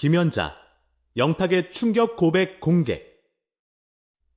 김연자, 영탁의 충격 고백 공개.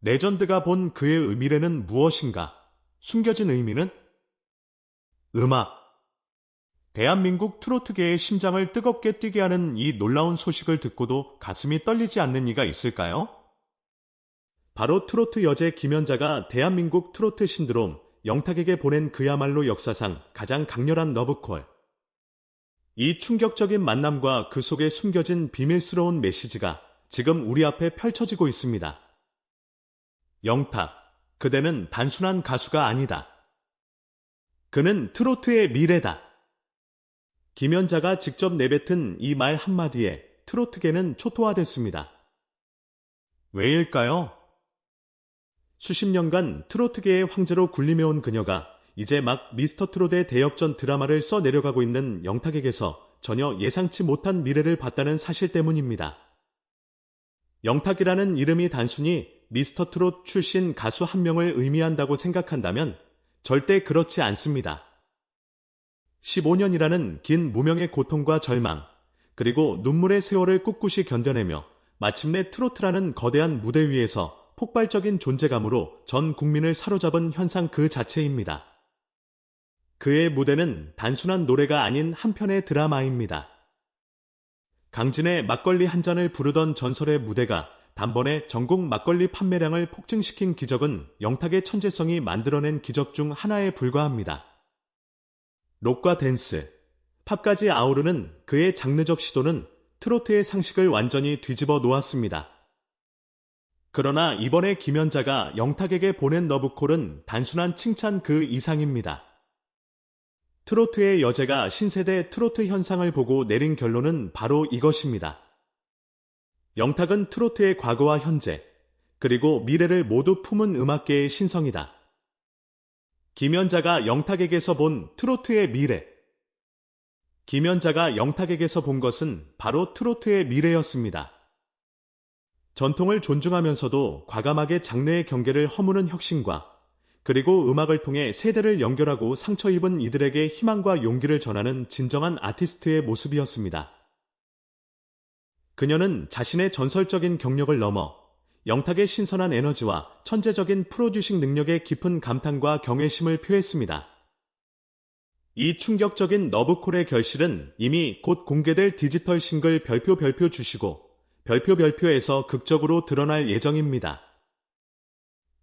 레전드가 본 그의 의미래는 무엇인가? 숨겨진 의미는? 음악. 대한민국 트로트계의 심장을 뜨겁게 뛰게 하는 이 놀라운 소식을 듣고도 가슴이 떨리지 않는 이가 있을까요? 바로 트로트 여제 김연자가 대한민국 트로트 신드롬 영탁에게 보낸 그야말로 역사상 가장 강렬한 러브콜. 이 충격적인 만남과 그 속에 숨겨진 비밀스러운 메시지가 지금 우리 앞에 펼쳐지고 있습니다. 영탁, 그대는 단순한 가수가 아니다. 그는 트로트의 미래다. 김연자가 직접 내뱉은 이 말 한마디에 트로트계는 초토화됐습니다. 왜일까요? 수십 년간 트로트계의 황제로 군림해온 그녀가 이제 막 미스터 트롯의 대역전 드라마를 써 내려가고 있는 영탁에게서 전혀 예상치 못한 미래를 봤다는 사실 때문입니다. 영탁이라는 이름이 단순히 미스터 트롯 출신 가수 한 명을 의미한다고 생각한다면 절대 그렇지 않습니다. 15년이라는 긴 무명의 고통과 절망, 그리고 눈물의 세월을 꿋꿋이 견뎌내며 마침내 트로트라는 거대한 무대 위에서 폭발적인 존재감으로 전 국민을 사로잡은 현상 그 자체입니다. 그의 무대는 단순한 노래가 아닌 한편의 드라마입니다. 강진의 막걸리 한 잔을 부르던 전설의 무대가 단번에 전국 막걸리 판매량을 폭증시킨 기적은 영탁의 천재성이 만들어낸 기적 중 하나에 불과합니다. 록과 댄스, 팝까지 아우르는 그의 장르적 시도는 트로트의 상식을 완전히 뒤집어 놓았습니다. 그러나 이번에 김연자가 영탁에게 보낸 러브콜은 단순한 칭찬 그 이상입니다. 트로트의 여제가 신세대 트로트 현상을 보고 내린 결론은 바로 이것입니다. 영탁은 트로트의 과거와 현재, 그리고 미래를 모두 품은 음악계의 신성이다. 김연자가 영탁에게서 본 트로트의 미래. 김연자가 영탁에게서 본 것은 바로 트로트의 미래였습니다. 전통을 존중하면서도 과감하게 장르의 경계를 허무는 혁신과 그리고 음악을 통해 세대를 연결하고 상처 입은 이들에게 희망과 용기를 전하는 진정한 아티스트의 모습이었습니다. 그녀는 자신의 전설적인 경력을 넘어 영탁의 신선한 에너지와 천재적인 프로듀싱 능력에 깊은 감탄과 경외심을 표했습니다. 이 충격적인 너브콜의 결실은 이미 곧 공개될 디지털 싱글 별표 별표 주시고 별표 별표에서 극적으로 드러날 예정입니다.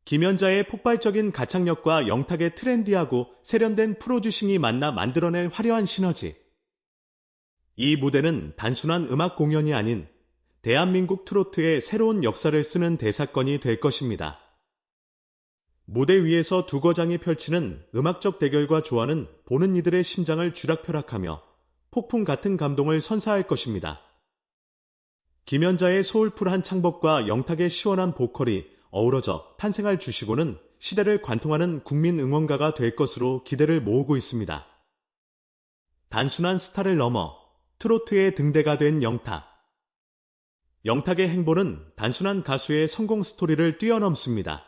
김연자의 폭발적인 가창력과 영탁의 트렌디하고 세련된 프로듀싱이 만나 만들어낼 화려한 시너지. 이 무대는 단순한 음악 공연이 아닌 대한민국 트로트의 새로운 역사를 쓰는 대사건이 될 것입니다. 무대 위에서 두 거장이 펼치는 음악적 대결과 조화는 보는 이들의 심장을 쥐락펴락하며 폭풍 같은 감동을 선사할 것입니다. 김연자의 소울풀한 창법과 영탁의 시원한 보컬이 어우러져 탄생할 주시고는 시대를 관통하는 국민 응원가가 될 것으로 기대를 모으고 있습니다. 단순한 스타를 넘어 트로트의 등대가 된 영탁. 영탁의 행보는 단순한 가수의 성공 스토리를 뛰어넘습니다.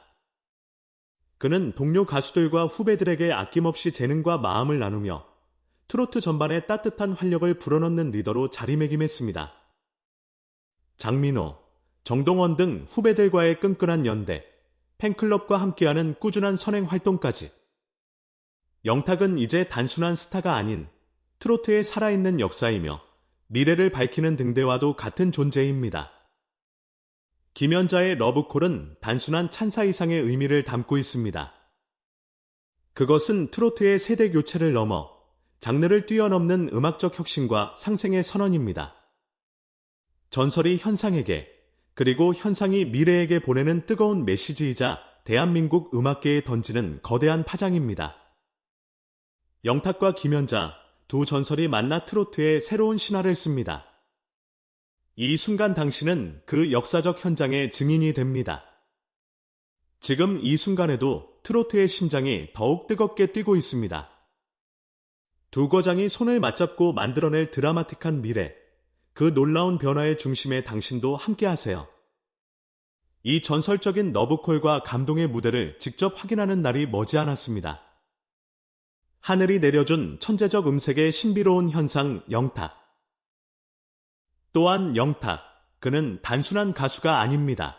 그는 동료 가수들과 후배들에게 아낌없이 재능과 마음을 나누며 트로트 전반에 따뜻한 활력을 불어넣는 리더로 자리매김했습니다. 장민호, 정동원 등 후배들과의 끈끈한 연대, 팬클럽과 함께하는 꾸준한 선행 활동까지. 영탁은 이제 단순한 스타가 아닌 트로트의 살아있는 역사이며 미래를 밝히는 등대와도 같은 존재입니다. 김연자의 러브콜은 단순한 찬사 이상의 의미를 담고 있습니다. 그것은 트로트의 세대 교체를 넘어 장르를 뛰어넘는 음악적 혁신과 상생의 선언입니다. 전설이 현상에게 그리고 현상이 미래에게 보내는 뜨거운 메시지이자 대한민국 음악계에 던지는 거대한 파장입니다. 영탁과 김연자 두 전설이 만나 트로트의 새로운 신화를 씁니다. 이 순간 당신은 그 역사적 현장의 증인이 됩니다. 지금 이 순간에도 트로트의 심장이 더욱 뜨겁게 뛰고 있습니다. 두 거장이 손을 맞잡고 만들어낼 드라마틱한 미래, 그 놀라운 변화의 중심에 당신도 함께 하세요. 이 전설적인 너브콜과 감동의 무대를 직접 확인하는 날이 머지않았습니다. 하늘이 내려준 천재적 음색의 신비로운 현상 영탁. 또한 영탁, 그는 단순한 가수가 아닙니다.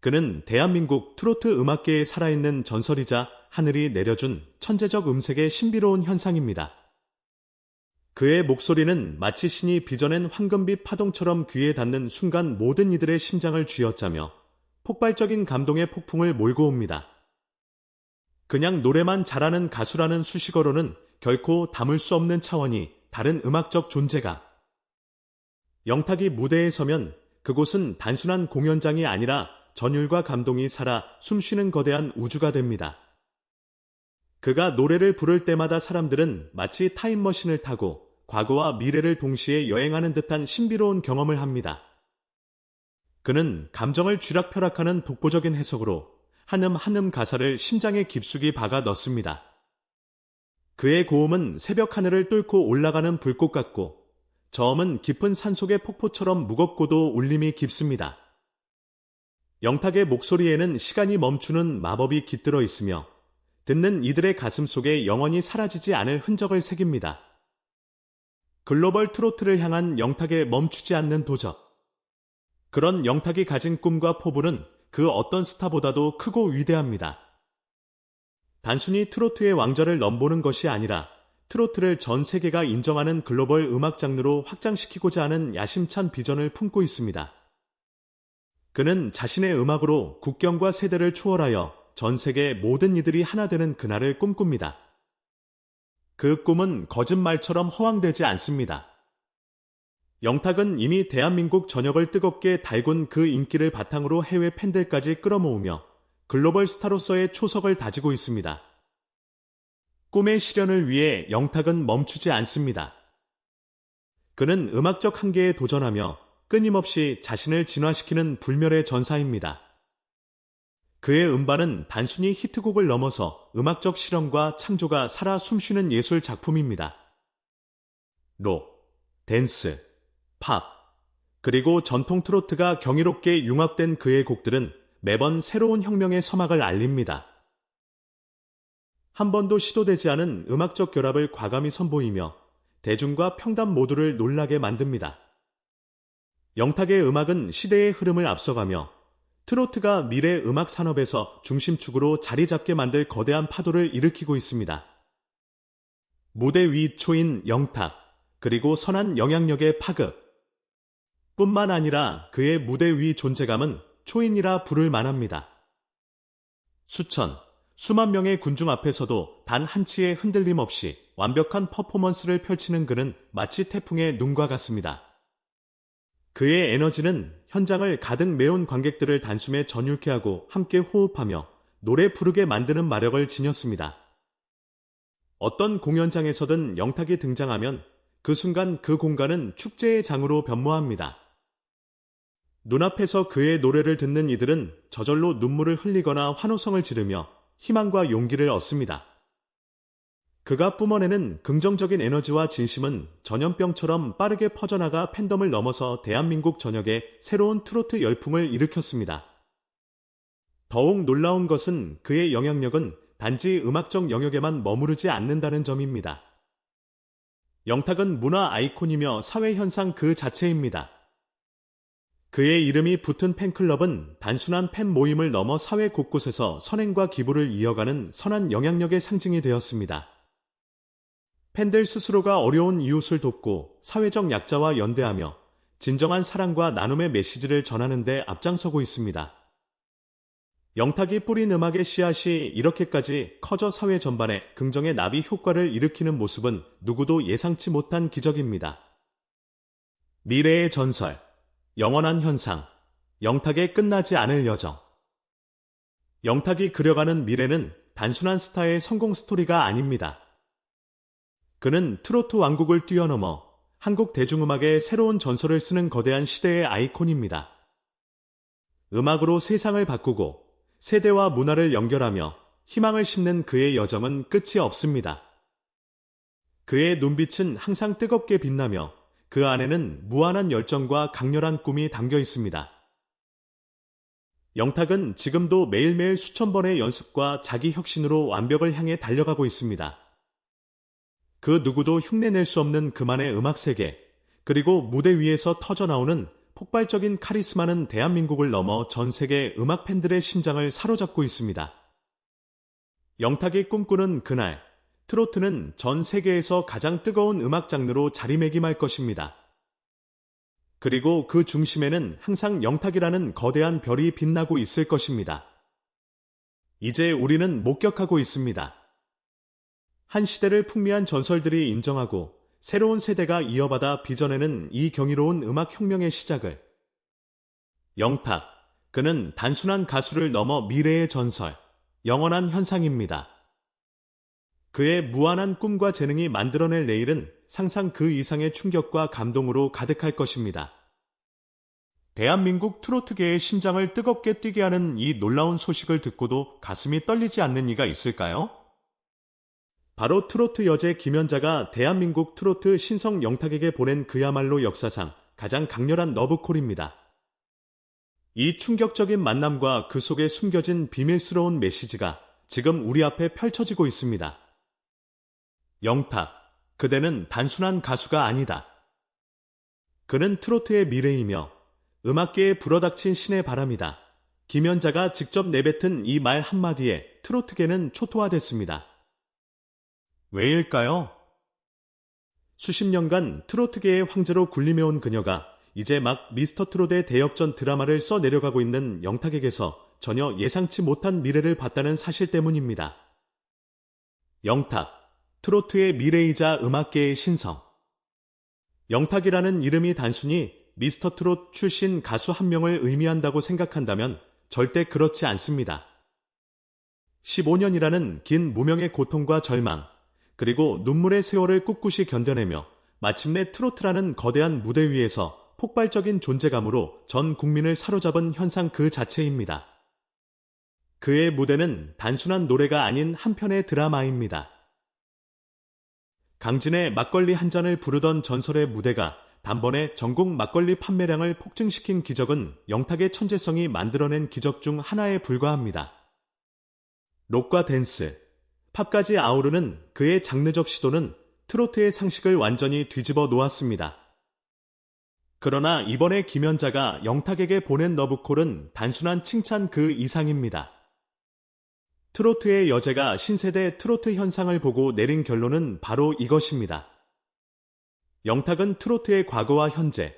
그는 대한민국 트로트 음악계에 살아있는 전설이자 하늘이 내려준 천재적 음색의 신비로운 현상입니다. 그의 목소리는 마치 신이 빚어낸 황금빛 파동처럼 귀에 닿는 순간 모든 이들의 심장을 쥐어짜며 폭발적인 감동의 폭풍을 몰고 옵니다. 그냥 노래만 잘하는 가수라는 수식어로는 결코 담을 수 없는 차원이 다른 음악적 존재가 영탁이 무대에 서면 그곳은 단순한 공연장이 아니라 전율과 감동이 살아 숨쉬는 거대한 우주가 됩니다. 그가 노래를 부를 때마다 사람들은 마치 타임머신을 타고 과거와 미래를 동시에 여행하는 듯한 신비로운 경험을 합니다. 그는 감정을 쥐락펴락하는 독보적인 해석으로 한음 한음 가사를 심장에 깊숙이 박아 넣습니다. 그의 고음은 새벽 하늘을 뚫고 올라가는 불꽃 같고 저음은 깊은 산속의 폭포처럼 무겁고도 울림이 깊습니다. 영탁의 목소리에는 시간이 멈추는 마법이 깃들어 있으며 듣는 이들의 가슴 속에 영원히 사라지지 않을 흔적을 새깁니다. 글로벌 트로트를 향한 영탁의 멈추지 않는 도적. 그런 영탁이 가진 꿈과 포부는 그 어떤 스타보다도 크고 위대합니다. 단순히 트로트의 왕좌를 넘보는 것이 아니라 트로트를 전 세계가 인정하는 글로벌 음악 장르로 확장시키고자 하는 야심찬 비전을 품고 있습니다. 그는 자신의 음악으로 국경과 세대를 초월하여 전 세계 모든 이들이 하나 되는 그날을 꿈꿉니다. 그 꿈은 거짓말처럼 허황되지 않습니다. 영탁은 이미 대한민국 전역을 뜨겁게 달군 그 인기를 바탕으로 해외 팬들까지 끌어모으며 글로벌 스타로서의 초석을 다지고 있습니다. 꿈의 실현을 위해 영탁은 멈추지 않습니다. 그는 음악적 한계에 도전하며 끊임없이 자신을 진화시키는 불멸의 전사입니다. 그의 음반은 단순히 히트곡을 넘어서 음악적 실험과 창조가 살아 숨쉬는 예술 작품입니다. 록, 댄스, 팝, 그리고 전통 트로트가 경이롭게 융합된 그의 곡들은 매번 새로운 혁명의 서막을 알립니다. 한 번도 시도되지 않은 음악적 결합을 과감히 선보이며 대중과 평단 모두를 놀라게 만듭니다. 영탁의 음악은 시대의 흐름을 앞서가며 트로트가 미래 음악 산업에서 중심축으로 자리 잡게 만들 거대한 파도를 일으키고 있습니다. 무대 위 초인 영탁, 그리고 선한 영향력의 파급. 뿐만 아니라 그의 무대 위 존재감은 초인이라 부를 만합니다. 수천, 수만 명의 군중 앞에서도 단 한 치의 흔들림 없이 완벽한 퍼포먼스를 펼치는 그는 마치 태풍의 눈과 같습니다. 그의 에너지는 현장을 가득 메운 관객들을 단숨에 전율케 하고 함께 호흡하며 노래 부르게 만드는 마력을 지녔습니다. 어떤 공연장에서든 영탁이 등장하면 그 순간 그 공간은 축제의 장으로 변모합니다. 눈앞에서 그의 노래를 듣는 이들은 저절로 눈물을 흘리거나 환호성을 지르며 희망과 용기를 얻습니다. 그가 뿜어내는 긍정적인 에너지와 진심은 전염병처럼 빠르게 퍼져나가 팬덤을 넘어서 대한민국 전역에 새로운 트로트 열풍을 일으켰습니다. 더욱 놀라운 것은 그의 영향력은 단지 음악적 영역에만 머무르지 않는다는 점입니다. 영탁은 문화 아이콘이며 사회현상 그 자체입니다. 그의 이름이 붙은 팬클럽은 단순한 팬 모임을 넘어 사회 곳곳에서 선행과 기부를 이어가는 선한 영향력의 상징이 되었습니다. 팬들 스스로가 어려운 이웃을 돕고 사회적 약자와 연대하며 진정한 사랑과 나눔의 메시지를 전하는 데 앞장서고 있습니다. 영탁이 뿌린 음악의 씨앗이 이렇게까지 커져 사회 전반에 긍정의 나비 효과를 일으키는 모습은 누구도 예상치 못한 기적입니다. 미래의 전설, 영원한 현상, 영탁의 끝나지 않을 여정. 영탁이 그려가는 미래는 단순한 스타의 성공 스토리가 아닙니다. 그는 트로트 왕국을 뛰어넘어 한국 대중음악의 새로운 전설을 쓰는 거대한 시대의 아이콘입니다. 음악으로 세상을 바꾸고 세대와 문화를 연결하며 희망을 심는 그의 여정은 끝이 없습니다. 그의 눈빛은 항상 뜨겁게 빛나며 그 안에는 무한한 열정과 강렬한 꿈이 담겨 있습니다. 영탁은 지금도 매일매일 수천 번의 연습과 자기 혁신으로 완벽을 향해 달려가고 있습니다. 그 누구도 흉내낼 수 없는 그만의 음악 세계, 그리고 무대 위에서 터져나오는 폭발적인 카리스마는 대한민국을 넘어 전 세계 음악 팬들의 심장을 사로잡고 있습니다. 영탁이 꿈꾸는 그날, 트로트는 전 세계에서 가장 뜨거운 음악 장르로 자리매김할 것입니다. 그리고 그 중심에는 항상 영탁이라는 거대한 별이 빛나고 있을 것입니다. 이제 우리는 목격하고 있습니다. 한 시대를 풍미한 전설들이 인정하고 새로운 세대가 이어받아 빚어내는 이 경이로운 음악 혁명의 시작을 영탁, 그는 단순한 가수를 넘어 미래의 전설, 영원한 현상입니다. 그의 무한한 꿈과 재능이 만들어낼 내일은 상상 그 이상의 충격과 감동으로 가득할 것입니다. 대한민국 트로트계의 심장을 뜨겁게 뛰게 하는 이 놀라운 소식을 듣고도 가슴이 떨리지 않는 이가 있을까요? 바로 트로트 여제 김연자가 대한민국 트로트 신성 영탁에게 보낸 그야말로 역사상 가장 강렬한 러브콜입니다. 이 충격적인 만남과 그 속에 숨겨진 비밀스러운 메시지가 지금 우리 앞에 펼쳐지고 있습니다. 영탁, 그대는 단순한 가수가 아니다. 그는 트로트의 미래이며 음악계에 불어닥친 신의 바람이다. 김연자가 직접 내뱉은 이 말 한마디에 트로트계는 초토화됐습니다. 왜일까요? 수십 년간 트로트계의 황제로 군림해온 그녀가 이제 막 미스터 트롯의 대역전 드라마를 써 내려가고 있는 영탁에게서 전혀 예상치 못한 미래를 봤다는 사실 때문입니다. 영탁, 트로트의 미래이자 음악계의 신성. 영탁이라는 이름이 단순히 미스터 트롯 출신 가수 한 명을 의미한다고 생각한다면 절대 그렇지 않습니다. 15년이라는 긴 무명의 고통과 절망, 그리고 눈물의 세월을 꿋꿋이 견뎌내며 마침내 트로트라는 거대한 무대 위에서 폭발적인 존재감으로 전 국민을 사로잡은 현상 그 자체입니다. 그의 무대는 단순한 노래가 아닌 한편의 드라마입니다. 강진의 막걸리 한 잔을 부르던 전설의 무대가 단번에 전국 막걸리 판매량을 폭증시킨 기적은 영탁의 천재성이 만들어낸 기적 중 하나에 불과합니다. 록과 댄스, 팝까지 아우르는 그의 장르적 시도는 트로트의 상식을 완전히 뒤집어 놓았습니다. 그러나 이번에 김연자가 영탁에게 보낸 러브콜은 단순한 칭찬 그 이상입니다. 트로트의 여제가 신세대 트로트 현상을 보고 내린 결론은 바로 이것입니다. 영탁은 트로트의 과거와 현재,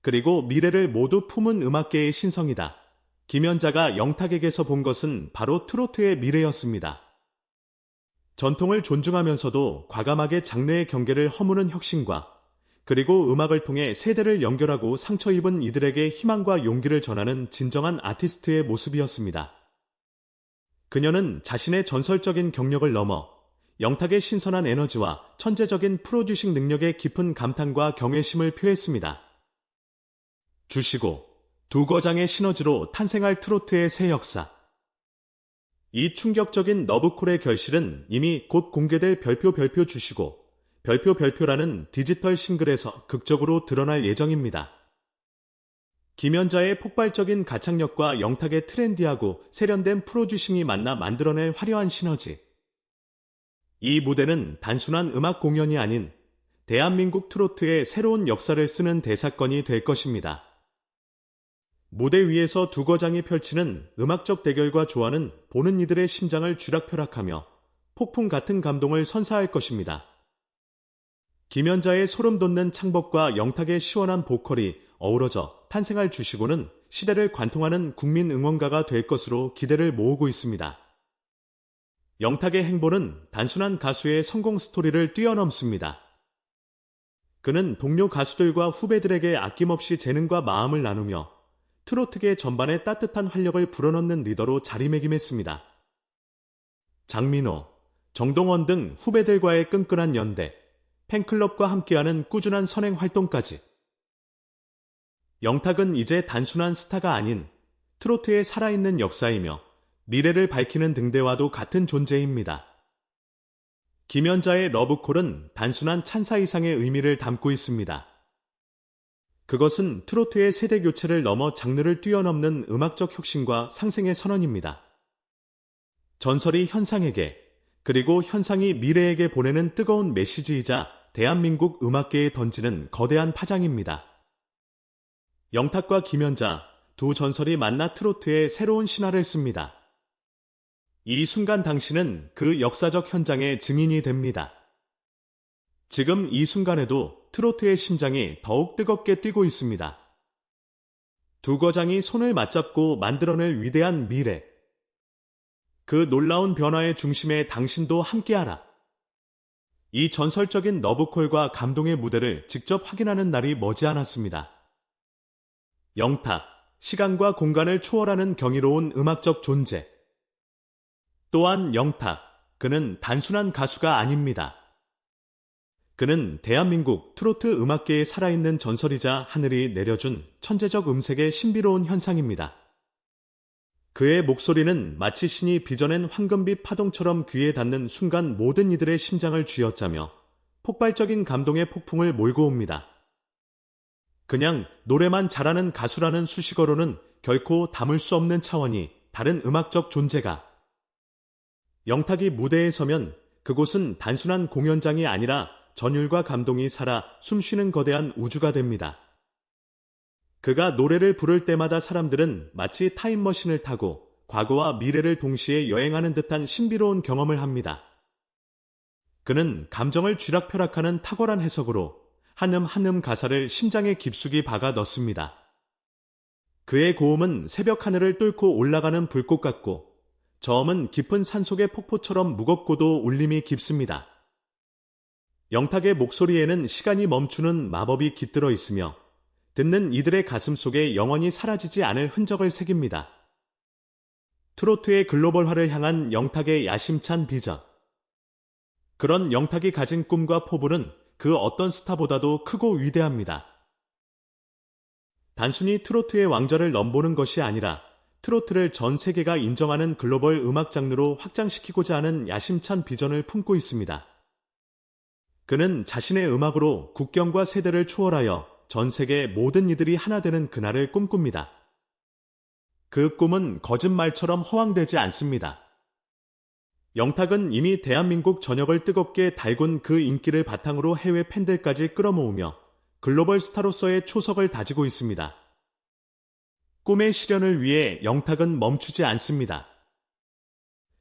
그리고 미래를 모두 품은 음악계의 신성이다. 김연자가 영탁에게서 본 것은 바로 트로트의 미래였습니다. 전통을 존중하면서도 과감하게 장르의 경계를 허무는 혁신과 그리고 음악을 통해 세대를 연결하고 상처 입은 이들에게 희망과 용기를 전하는 진정한 아티스트의 모습이었습니다. 그녀는 자신의 전설적인 경력을 넘어 영탁의 신선한 에너지와 천재적인 프로듀싱 능력에 깊은 감탄과 경외심을 표했습니다. 주시고 두 거장의 시너지로 탄생할 트로트의 새 역사. 이 충격적인 너브콜의 결실은 이미 곧 공개될 별표 별표 주시고 별표 별표라는 디지털 싱글에서 극적으로 드러날 예정입니다. 김연자의 폭발적인 가창력과 영탁의 트렌디하고 세련된 프로듀싱이 만나 만들어낼 화려한 시너지. 이 무대는 단순한 음악 공연이 아닌 대한민국 트로트의 새로운 역사를 쓰는 대사건이 될 것입니다. 무대 위에서 두 거장이 펼치는 음악적 대결과 조화는 보는 이들의 심장을 쥐락펴락하며 폭풍 같은 감동을 선사할 것입니다. 김연자의 소름 돋는 창법과 영탁의 시원한 보컬이 어우러져 탄생할 주시고는 시대를 관통하는 국민 응원가가 될 것으로 기대를 모으고 있습니다. 영탁의 행보는 단순한 가수의 성공 스토리를 뛰어넘습니다. 그는 동료 가수들과 후배들에게 아낌없이 재능과 마음을 나누며 트로트계 전반에 따뜻한 활력을 불어넣는 리더로 자리매김했습니다. 장민호, 정동원 등 후배들과의 끈끈한 연대, 팬클럽과 함께하는 꾸준한 선행 활동까지 영탁은 이제 단순한 스타가 아닌 트로트의 살아있는 역사이며 미래를 밝히는 등대와도 같은 존재입니다. 김연자의 러브콜은 단순한 찬사 이상의 의미를 담고 있습니다. 그것은 트로트의 세대 교체를 넘어 장르를 뛰어넘는 음악적 혁신과 상생의 선언입니다. 전설이 현상에게, 그리고 현상이 미래에게 보내는 뜨거운 메시지이자 대한민국 음악계에 던지는 거대한 파장입니다. 영탁과 김연자 두 전설이 만나 트로트의 새로운 신화를 씁니다. 이 순간 당신은 그 역사적 현장의 증인이 됩니다. 지금 이 순간에도 트로트의 심장이 더욱 뜨겁게 뛰고 있습니다. 두 거장이 손을 맞잡고 만들어낼 위대한 미래. 그 놀라운 변화의 중심에 당신도 함께하라. 이 전설적인 너브콜과 감동의 무대를 직접 확인하는 날이 머지않았습니다. 영탁, 시간과 공간을 초월하는 경이로운 음악적 존재. 또한 영탁, 그는 단순한 가수가 아닙니다. 그는 대한민국 트로트 음악계에 살아있는 전설이자 하늘이 내려준 천재적 음색의 신비로운 현상입니다. 그의 목소리는 마치 신이 빚어낸 황금빛 파동처럼 귀에 닿는 순간 모든 이들의 심장을 쥐어짜며 폭발적인 감동의 폭풍을 몰고 옵니다. 그냥 노래만 잘하는 가수라는 수식어로는 결코 담을 수 없는 차원이 다른 음악적 존재가 영탁이 무대에 서면 그곳은 단순한 공연장이 아니라 전율과 감동이 살아 숨쉬는 거대한 우주가 됩니다. 그가 노래를 부를 때마다 사람들은 마치 타임머신을 타고 과거와 미래를 동시에 여행하는 듯한 신비로운 경험을 합니다. 그는 감정을 쥐락펴락하는 탁월한 해석으로 한음 한음 가사를 심장에 깊숙이 박아 넣습니다. 그의 고음은 새벽 하늘을 뚫고 올라가는 불꽃 같고 저음은 깊은 산속의 폭포처럼 무겁고도 울림이 깊습니다. 영탁의 목소리에는 시간이 멈추는 마법이 깃들어 있으며 듣는 이들의 가슴 속에 영원히 사라지지 않을 흔적을 새깁니다. 트로트의 글로벌화를 향한 영탁의 야심찬 비전. 그런 영탁이 가진 꿈과 포부는 그 어떤 스타보다도 크고 위대합니다. 단순히 트로트의 왕좌를 넘보는 것이 아니라 트로트를 전 세계가 인정하는 글로벌 음악 장르로 확장시키고자 하는 야심찬 비전을 품고 있습니다. 그는 자신의 음악으로 국경과 세대를 초월하여 전 세계 모든 이들이 하나 되는 그날을 꿈꿉니다. 그 꿈은 거짓말처럼 허황되지 않습니다. 영탁은 이미 대한민국 전역을 뜨겁게 달군 그 인기를 바탕으로 해외 팬들까지 끌어모으며 글로벌 스타로서의 초석을 다지고 있습니다. 꿈의 실현을 위해 영탁은 멈추지 않습니다.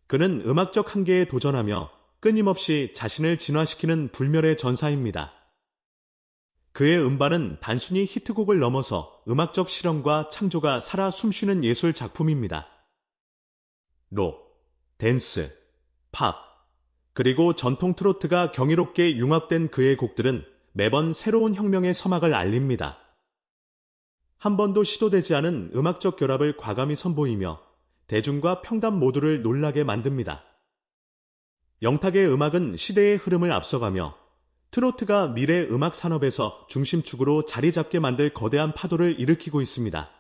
그는 음악적 한계에 도전하며 끊임없이 자신을 진화시키는 불멸의 전사입니다. 그의 음반은 단순히 히트곡을 넘어서 음악적 실험과 창조가 살아 숨쉬는 예술 작품입니다. 록, 댄스, 팝, 그리고 전통 트로트가 경이롭게 융합된 그의 곡들은 매번 새로운 혁명의 서막을 알립니다. 한 번도 시도되지 않은 음악적 결합을 과감히 선보이며 대중과 평단 모두를 놀라게 만듭니다. 영탁의 음악은 시대의 흐름을 앞서가며 트로트가 미래 음악 산업에서 중심축으로 자리 잡게 만들 거대한 파도를 일으키고 있습니다.